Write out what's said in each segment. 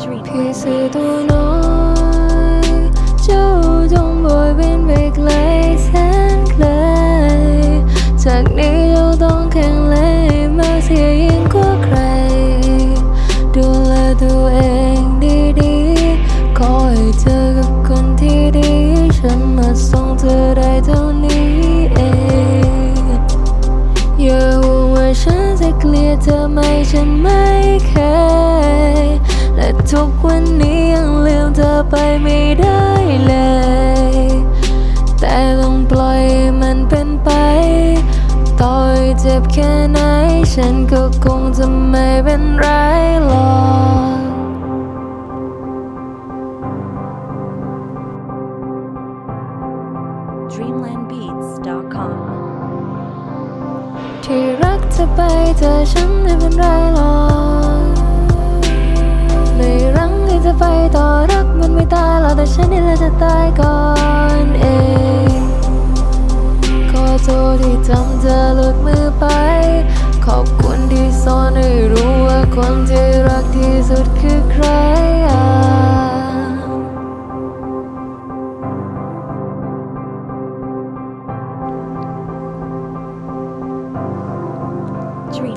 พี่สื่อตัวน้อยเจ้าจงบอยบินไปไกลแสนไกลจากนี้เจ้าต้องแข็งแรงให้มากเสียยิ่งกว่าใคร ดูแลตัวเองดีๆขอให้เจอกับคนที่ดี ฉันมาส่งเธอได้เท่านี้เองอย่าห่วงว่าฉันจะเกลียดเธอไหมฉันไม่เคย แค่ไหน ฉันก็คงจะไม่เป็นไรหรอก DreamlandBeats.com. ที่รักเธอไปเธอฉันไม่เป็นไรหรอกไม่รังให้เธอไปต่อรักมันไม่ตายหรอกแต่ฉันนี่แหละจะตายก่อน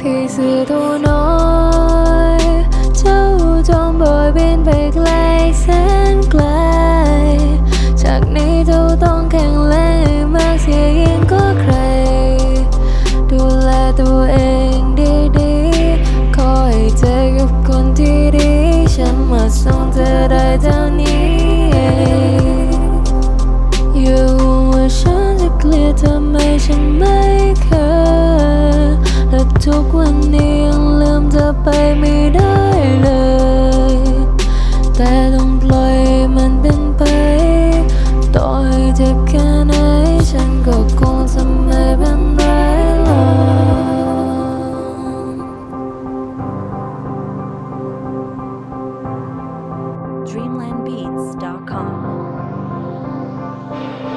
ผีเสื้อตัวน้อยเจ้าจอมบอยบินไปไกลแสนไกล จากนี้เจ้าต้องแข็งแรงมากเสียยิ่งก็ใคร ดูแลตัวเองดีๆ คอยเจอกับคนที่ดี ฉันมาส่งเธอได้เท่านี้ อยู่ว่าฉันจะเคลียดทำไมฉันไม่ dreamlandbeats.com.